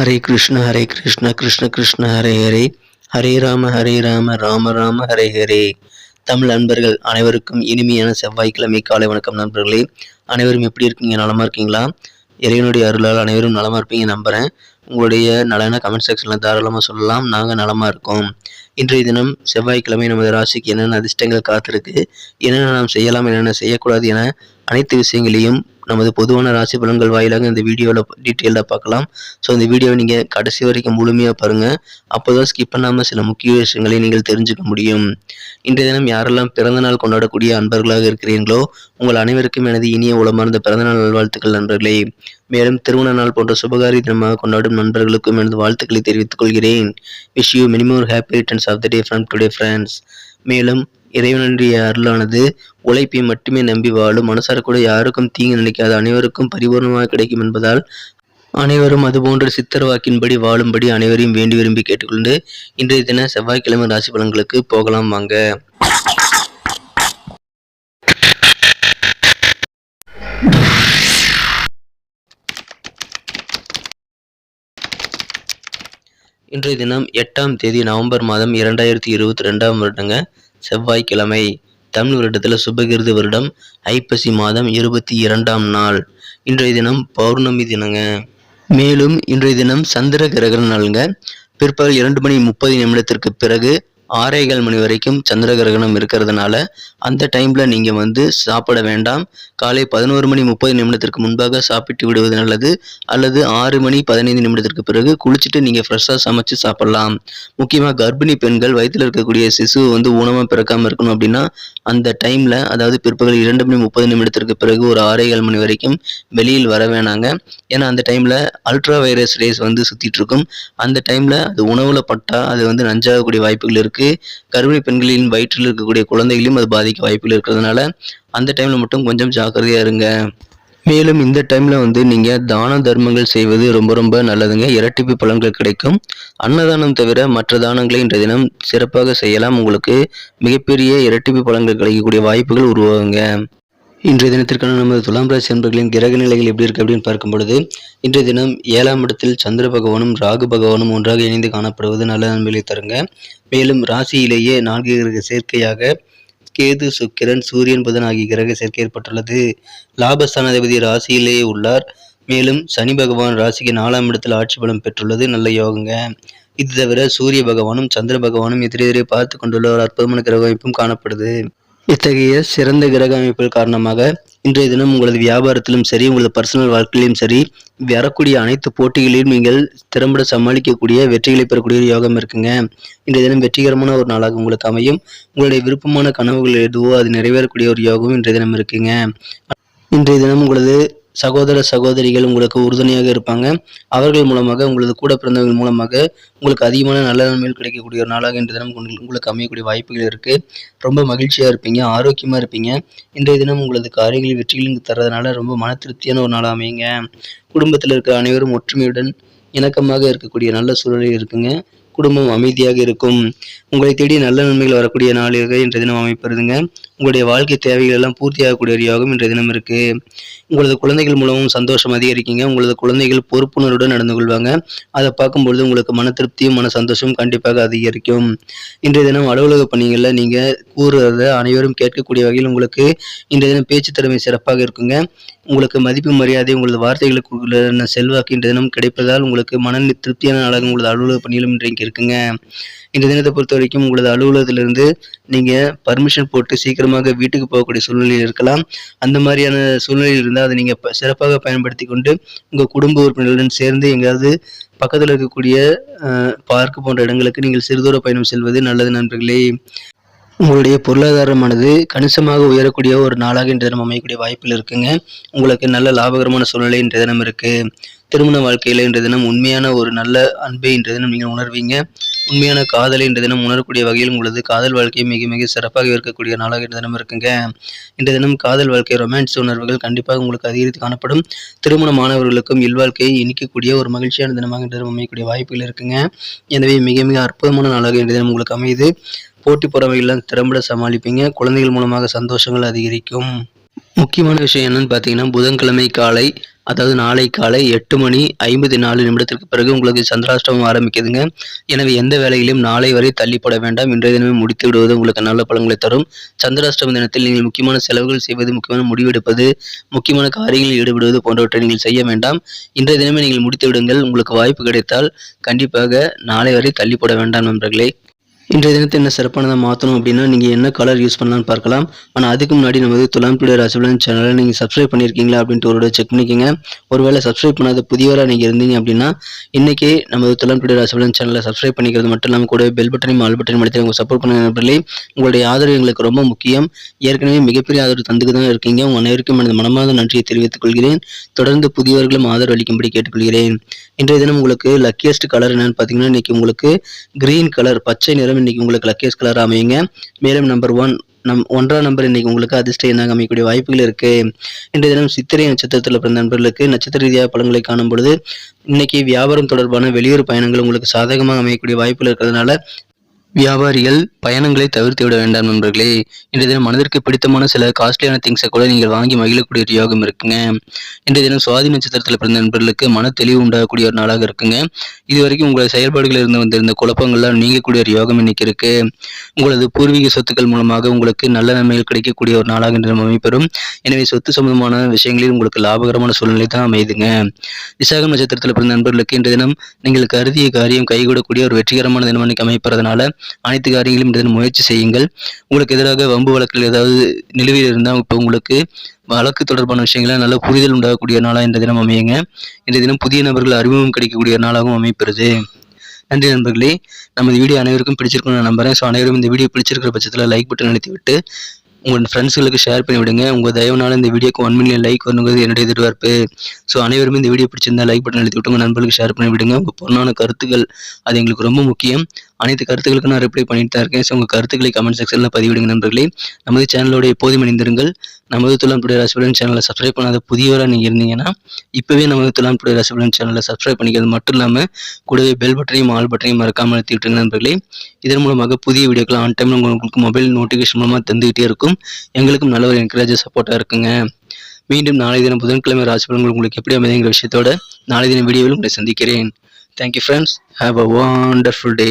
ஹரே கிருஷ்ண ஹரே கிருஷ்ண கிருஷ்ண கிருஷ்ண ஹரே ஹரே. ஹரே ராம ஹரே ராம ராம ராம ஹரே ஹரே. தமிழ் நண்பர்கள் அனைவருக்கும் இனிமையான செவ்வாய்க்கிழமை காலை வணக்கம் நண்பர்களே. அனைவரும் எப்படி இருக்கீங்க? நலமா இருக்கீங்களா? இறைவனுடைய அருளால் அனைவரும் நலமா இருப்பீங்க நம்புகிறேன் உங்களுடைய நலன கமெண்ட் செக்ஷனில் தாராளமாக சொல்லலாம். நாங்கள் நலமாக இருக்கோம். இன்றைய தினம் செவ்வாய்க்கிழமை நமது ராசிக்கு என்னென்ன அதிர்ஷ்டங்கள் காத்திருக்கு என்னென்ன நாம் செய்யலாம் என்னென்ன செய்யக்கூடாது என அனைத்து விஷயங்களையும் நமது பொதுவான ராசி பலன்கள் வாயிலாக இந்த வீடியோவில் டீட்டெயிலாக பார்க்கலாம். ஸோ இந்த வீடியோவை நீங்கள் கடைசி வரைக்கும் முழுமையாக பாருங்கள் அப்போ தான் ஸ்கிப் பண்ணாமல் சில முக்கிய விஷயங்களை நீங்கள் தெரிஞ்சுக்க முடியும். இன்றைய தினம் யாரெல்லாம் பிறந்தநாள் கொண்டாடக்கூடிய அன்பர்களாக இருக்கிறீர்களோ உங்கள் அனைவருக்கும் எனது இனிய உளமார்ந்த பிறந்தநாள் நல்வாழ்த்துக்கள் நண்பர்களே. மேலும் திருமண நாள் போன்ற சுபகாரி தினமாக கொண்டாடும் நண்பர்களுக்கும் எனது வாழ்த்துக்களை தெரிவித்துக் கொள்கிறேன். Wish you minimum happy returns of the day from today friends மேலும் இறைவனுடைய அருளானது உழைப்பை மட்டுமே நம்பி வாழும் மனசார கூட யாருக்கும் தீங்கு நினைக்காத அனைவருக்கும் பரிபூர்ணமாக கிடைக்கும் என்பதால் அனைவரும் அதுபோன்ற சித்தர் வாக்கின்படி வாழும்படி அனைவரையும் வேண்டி விரும்பி கேட்டுக்கொண்டு இன்றைய தின செவ்வாய்க்கிழமை ராசி பலன்களுக்கு போகலாம் வாங்க. இன்றைய தினம் எட்டாம் தேதி நவம்பர் மாதம் இரண்டாயிரத்தி இருபத்தி ரெண்டாம் வருடங்க செவ்வாய்க்கிழமை. தமிழ் வருடத்தில் சுபகிருது வருடம் ஐப்பசி மாதம் இருபத்தி இரண்டாம் நாள். இன்றைய தினம் பௌர்ணமி தினங்க. மேலும் இன்றைய தினம் சந்திர கிரகண நாளுங்க. பிற்பகல் இரண்டு மணி முப்பது நிமிடத்திற்கு பிறகு ஆறேகால் மணி வரைக்கும் சந்திர கிரகணம் இருக்கிறதுனால அந்த டைமில் நீங்கள் வந்து சாப்பிட வேண்டாம். காலை பதினோரு மணி முப்பது நிமிடத்திற்கு முன்பாக சாப்பிட்டு விடுவது நல்லது. அல்லது ஆறு மணி பதினைந்து நிமிடத்திற்கு பிறகு குளிச்சுட்டு நீங்கள் ஃப்ரெஷ்ஷாக சமைச்சு சாப்பிடலாம். முக்கியமாக கர்ப்பிணி பெண்கள் வயிற்றில் இருக்கக்கூடிய சிசு வந்து ஊனமாக பிறக்காமல் இருக்கணும் அப்படின்னா அந்த டைமில் அதாவது பிற்பகல் இரண்டு மணி முப்பது நிமிடத்திற்கு பிறகு ஒரு ஆறேகால் மணி வரைக்கும் வெளியில் வர வேணாங்க. ஏன்னா அந்த டைமில் அல்ட்ரா வைரஸ் ரேஸ் வந்து சுற்றிட்டு இருக்கும். அந்த டைமில் அது உணவில் பட்டால் அது வந்து நஞ்சாகக்கூடிய வாய்ப்புகள் இருக்குது கர்ப்பிணி பெண்களின் வயிற்றில் இருக்கக்கூடிய குழந்தைகளையும் அது பாதிக்க வாய்ப்புகள் இருக்கிறதுனால அந்த டைமில் மட்டும் கொஞ்சம் ஜாக்கிரதையாக இருங்க. மேலும் இந்த டைமில் வந்து நீங்கள் தான தர்மங்கள் செய்வது ரொம்ப ரொம்ப நல்லதுங்க. இரட்டிப்பு பலன்கள் கிடைக்கும். அன்னதானம் தவிர மற்ற தானங்களை இன்றைய தினம் சிறப்பாக செய்யலாம். உங்களுக்கு மிகப்பெரிய இரட்டிப்பு பலன்கள் கிடைக்கக்கூடிய வாய்ப்புகள் உருவாகுங்க. இன்றைய தினத்திற்கான நமது துலாம் ராசி என்பர்களின் கிரக நிலைகள் எப்படி இருக்கு அப்படின்னு பார்க்கும் பொழுது இன்றைய தினம் ஏழாம் இடத்தில் சந்திர பகவானும் ராகு பகவானும் ஒன்றாக இணைந்து காணப்படுவது நல்ல நன்மைகளை தருங்க. மேலும் ராசியிலேயே நான்கு கிரக சேர்க்கையாக கேது சுக்கிரன் சூரியன் புதன் ஆகிய கிரக சேர்க்கை ஏற்பட்டுள்ளது. லாபஸ்தானாதிபதி ராசியிலேயே உள்ளார். மேலும் சனி பகவான் ராசிக்கு நாலாம் இடத்தில் ஆட்சி பலம் பெற்றுள்ளது நல்ல யோகங்க. இது தவிர சூரிய பகவானும் சந்திர பகவானும் எதிரெதிரே பார்த்து கொண்டுள்ள ஒரு அற்புதமான கிரக அமைப்பும் காணப்படுது. இத்தகைய சிறந்த கிரக அமைப்புகள் காரணமாக இன்றைய தினம் உங்களது வியாபாரத்திலும் சரி உங்களது பர்சனல் வாழ்க்கையிலும் சரி வரக்கூடிய அனைத்து போட்டிகளிலும் நீங்கள் திறம்பட சமாளிக்கக்கூடிய வெற்றிகளை பெறக்கூடிய யோகம் இருக்குங்க. இன்றைய தினம் வெற்றிகரமான ஒரு நாளாக உங்களுக்கு அமையும். உங்களுடைய விருப்பமான கனவுகள் எதுவோ அது நிறைவேறக்கூடிய ஒரு யோகம் இன்றைய தினம் இருக்குங்க. இன்றைய தினம் உங்களது சகோதர சகோதரிகள் உங்களுக்கு உறுதுணையாக இருப்பாங்க. அவர்கள் மூலமாக உங்களது கூட பிறந்தவர்கள் மூலமாக உங்களுக்கு அதிகமான நல்ல நன்மைகள் கிடைக்கக்கூடிய ஒரு நாளாக இன்றைய தினம் உங்களுக்கு அமையக்கூடிய வாய்ப்புகள் இருக்குது ரொம்ப மகிழ்ச்சியாக இருப்பீங்க ஆரோக்கியமாக இருப்பீங்க. இன்றைய தினம் உங்களது காரியங்களில் வெற்றிகளும் தர்றதுனால ரொம்ப மன திருப்தியான ஒரு நாளாக அமையுங்க. குடும்பத்தில் இருக்கிற அனைவரும் ஒற்றுமையுடன் இணக்கமாக இருக்கக்கூடிய நல்ல சூழலில் இருக்குங்க. குடும்பம் அமைதியாக இருக்கும். உங்களை தேடி நல்ல நன்மைகள் வரக்கூடிய நாளாக இன்றைய தினம் அமைப்பிருதுங்க உங்களுடைய வாழ்க்கை தேவைகள் எல்லாம் பூர்த்தியாகக்கூடிய ஒரு யோகம் இன்றைய தினம் இருக்கு. உங்களது குழந்தைகள் மூலமும் சந்தோஷம் அதிகரிக்கீங்க. உங்களது குழந்தைகள் பொறுப்புணர்வுடன் நடந்து கொள்வாங்க. அதை பார்க்கும்பொழுது உங்களுக்கு மன திருப்தியும் மன சந்தோஷமும் கண்டிப்பாக அதிகரிக்கும். இன்றைய தினம் அலுவலக பணிகளில் நீங்கள் கூறுறத அனைவரும் கேட்கக்கூடிய வகையில் உங்களுக்கு இன்றைய தினம் பேச்சு திறமை சிறப்பாக இருக்குங்க. உங்களுக்கு மதிப்பு மரியாதை உங்களது வார்த்தைகளுக்கு செல்வாக்கு இன்றைய தினம் கிடைப்பதால் உங்களுக்கு மன திருப்தியான நாளாக உங்களது அலுவலக பணியிலும் இன்றைக்கு இருக்குங்க. இந்த தினத்தை பொறுத்த வரைக்கும் உங்களது அலுவலகத்திலிருந்து நீங்கள் பர்மிஷன் போட்டு சீக்கிரம் சீக்கிரமாக வீட்டுக்கு போகக்கூடிய சூழ்நிலையில் இருக்கலாம். அந்த மாதிரியான சூழ்நிலையில் இருந்தால் அதை நீங்கள் சிறப்பாக பயன்படுத்தி கொண்டு உங்கள் குடும்ப உறுப்பினர்களுடன் சேர்ந்து எங்கேயாவது பக்கத்தில் இருக்கக்கூடிய பார்க் போன்ற இடங்களுக்கு நீங்கள் சிறுதூர பயணம் செல்வது நல்லது நண்பர்களே. உங்களுடைய பொருளாதாரமானது கணிசமாக உயரக்கூடிய ஒரு நாளாக இன்றைய தினம் அமையக்கூடிய வாய்ப்பில் இருக்குங்க. உங்களுக்கு நல்ல லாபகரமான சூழ்நிலை இன்றைய தினம் இருக்குது திருமண வாழ்க்கையில் இன்றைய தினம் உண்மையான ஒரு நல்ல அன்பை இன்றைய தினம் நீங்கள் உணர்வீங்க. உண்மையான காதலை இன்றைய தினம் உணரக்கூடிய வகையில் உங்களது காதல் வாழ்க்கை மிக மிக சிறப்பாக இருக்கக்கூடிய நாளாக இன்றைய தினம் இருக்குங்க. இன்றைய தினம் காதல் வாழ்க்கை ரொமான்ஸ் உணர்வுகள் கண்டிப்பாக உங்களுக்கு அதிகரித்து காணப்படும். திருமண மாணவர்களுக்கும் இல்வாழ்க்கையை இனிக்கக்கூடிய ஒரு மகிழ்ச்சியான தினமாக இன்றைய தினம் அமையக்கூடிய வாய்ப்புகள் இருக்குங்க. எனவே மிக மிக அற்புதமான நாளாக இன்றைய தினம் உங்களுக்கு அமையுது. போட்டி பொறாமைகள்லாம் திறம்பட சமாளிப்பீங்க. குழந்தைகள் மூலமாக சந்தோஷங்கள் அதிகரிக்கும். முக்கியமான விஷயம் என்னன்னு பார்த்தீங்கன்னா புதன்கிழமை காலை அதாவது நாளை காலை எட்டு மணி ஐம்பத்தி நாலு நிமிடத்திற்கு பிறகு உங்களுக்கு சந்திராஷ்டமம் ஆரம்பிக்குதுங்க. எனவே எந்த வேலையிலும் நாளை வரை தள்ளிப்பட வேண்டாம். இன்றைய தினமே முடித்து விடுவது உங்களுக்கு நல்ல பலன்களை தரும். சந்திராஷ்டம தினத்தில் நீங்கள் முக்கியமான செலவுகள் செய்வது முக்கியமான முடிவெடுப்பது முக்கியமான காரியங்களில் ஈடுபடுவது போன்றவற்றை நீங்கள் செய்ய வேண்டாம். இன்றைய தினமே நீங்கள் முடித்து விடுங்கள். உங்களுக்கு வாய்ப்பு கிடைத்தால் கண்டிப்பாக நாளை வரை தள்ளிப்பட வேண்டாம் நண்பர்களே. இன்றைய தினத்தை என்ன சிறப்பானதாக மாற்றணும் அப்படின்னா நீங்கள் என்ன கலர் யூஸ் பண்ணலாம்னு பார்க்கலாம். ஆனால் அதுக்கு முன்னாடி நமது துலாம் டுடே ராசிபலன் சேனலை நீங்கள் சப்ஸ்கிரைப் பண்ணியிருக்கீங்களா அப்படின்ட்டு ஒரு செக் பண்ணிக்கோங்க. ஒருவேளை சப்ஸ்கிரைப் பண்ணாத புதியவராக நீங்கள் இருந்தீங்க அப்படின்னா இன்றைக்கே நமது துலாம் டுடே ராசிபலன் சேனலை சப்ஸ்கிரைப் பண்ணிக்கிறது மட்டும் இல்லாமல் கூட பெல் பட்டனையும் ஆல் பட்டனையும் அடித்து உங்கள் சப்போர்ட் பண்ண நண்பர்களே. உங்களுடைய ஆதரவு எங்களுக்கு ரொம்ப முக்கியம். ஏற்கனவே மிகப்பெரிய ஆதரவு தந்துக்கு தான் இருக்கீங்க. உங்கள் அனைவருக்கும் எனது மனமார்ந்த நன்றியை தெரிவித்துக் கொள்கிறேன். தொடர்ந்து புதியவர்களும் ஆதரவு அளிக்கும்படி கேட்டுக்கொள்கிறேன். இன்றைய தினம் உங்களுக்கு லக்கியஸ்ட் கலர் என்னன்னு பார்த்தீங்கன்னா இன்னைக்கு உங்களுக்கு கிரீன் கலர் பச்சை நிறம் இன்னைக்கு உங்களுக்கு லக்கேஸ் கலர் அமையுங்க. மேலும் நம்பர் ஒன் நம் ஒன்றாம் நம்பர் இன்னைக்கு உங்களுக்கு அதிர்ஷ்ட எண்ணாக அமையக்கூடிய வாய்ப்புகள் இருக்கு. இன்றைய தினம் சித்திரை நட்சத்திரத்தில் பிறந்த நண்பர்களுக்கு நட்சத்திர ரீதியாக பலன்களை காணும் பொழுது இன்னைக்கு வியாபாரம் தொடர்பான வெளியூர் பயணங்கள் உங்களுக்கு சாதகமாக அமையக்கூடிய வாய்ப்புகள் இருக்கிறதுனால வியாபாரிகள் பயணங்களை தவிர்த்து விட வேண்டாம் நண்பர்களே. இன்றைய தினம் மனதிற்கு பிடித்தமான சில காஸ்ட்லியான திங்ஸை கூட நீங்கள் வாங்கி மகிழக்கூடிய ஒரு யோகம் இருக்குங்க. இன்றைய தினம் சுவாதி நட்சத்திரத்தில் பிறந்த நண்பர்களுக்கு மன தெளிவு உண்டாகக்கூடிய ஒரு நாளாக இருக்குங்க. இது வரைக்கும் உங்களது செயல்பாடுகளில் இருந்து வந்திருந்த குழப்பங்கள்லாம் நீங்கக்கூடிய ஒரு யோகம் இன்னைக்கு இருக்கு. உங்களது பூர்வீக சொத்துக்கள் மூலமாக உங்களுக்கு நல்ல நன்மைகள் கிடைக்கக்கூடிய ஒரு நாளாக இன்று அமைப்பெறும் எனவே சொத்து சம்பந்தமான விஷயங்களில் உங்களுக்கு லாபகரமான சூழ்நிலை தான் அமையுதுங்க. விசாகம் நட்சத்திரத்தில் பிறந்த நண்பர்களுக்கு இன்றைய தினம் நீங்கள் கருதிய காரியம் கைகூடக்கூடிய ஒரு வெற்றிகரமான தினம் அன்னைக்கு அமைப்பறதுனால அனைத்து காரியங்களும் இதன் முயற்சி செய்யுங்கள். உங்களுக்கு எதிராக வம்பு வழக்கில் ஏதாவது நிலுவையில் இருந்தால் இப்போ உங்களுக்கு வழக்கு தொடர்பான விஷயங்கள நல்ல புரிதல் உண்டாகக்கூடிய நாளாக இந்த தினம் அமையுங்க. இன்றைய தினம் புதிய நபர்கள் அறிமுகம் கிடைக்கக்கூடிய நாளாகவும் அமைப்பெறுது நன்றி நண்பர்களே. நமது வீடியோ அனைவருக்கும் பிடிச்சிருக்கும் நான் நம்புறேன். ஸோ அனைவரும் இந்த வீடியோ பிடிச்சிருக்கிற பட்சத்தில் லைக் பட்டன் அழுத்தி விட்டு உங்கள் ஃப்ரெண்ட்ஸுகளுக்கு ஷேர் பண்ணி விடுங்க உங்கள் தயவுனால இந்த வீடியோக்கு ஒன் மில்லியன் லைக் வரணுங்கிறது என்னுடைய எதிர்பார்ப்பு. ஸோ அனைவரும் இந்த வீடியோ பிடிச்சிருந்தா லைக் பட்டன் அழுத்தி விட்டு உங்கள் நண்பர்களுக்கு ஷேர் பண்ணி விடுங்க உங்கள் பொண்ணான கருத்துக்கள் அது எங்களுக்கு ரொம்ப முக்கியம். அனைத்து கருத்துக்களுக்கும் நான் ரிப்ளை பண்ணிட்டு தான் இருக்கேன். ஸோ உங்கள் கருத்துக்களை கமெண்ட் செக்ஷனில் பதிவிடுங்க நண்பர்களே. நமது சேனலோட எப்போதும் இணைந்திருங்கள் நமது துலாம் டுடே ராசிபலன் சேனலை சப்ஸ்கிரைப் பண்ணாத புதியவராக நீங்கள் இருந்தீங்கன்னா இப்போவே நமது துலாம் டுடே ராசிபலன் சேனலை சப்ஸ்கிரைப் பண்ணிக்கிறது மட்டும் இல்லாமல் கூடவே பெல் பட்டனையும் ஆல் பட்டனையும் மறக்காமல் அழுத்தி நண்பர்களே. இதன் மூலமாக புதிய வீடியோக்கள் ஆன் டைமில் உங்களுக்கு மொபைல் நோட்டிஃபிகேஷன் மூலமாக தந்துகிட்டே இருக்கும். எங்களுக்கும் நல்ல ஒரு என்கரேஜ் சப்போர்ட்டாக இருக்குங்க. மீண்டும் நாளை தினம் புதன்கிழமை ராசிபலன்கள் உங்களுக்கு எப்படி அமைதிங்கிற விஷயத்தோட நாளை தினம் வீடியோவில் உங்களை சந்திக்கிறேன். Thank you friends have a wonderful day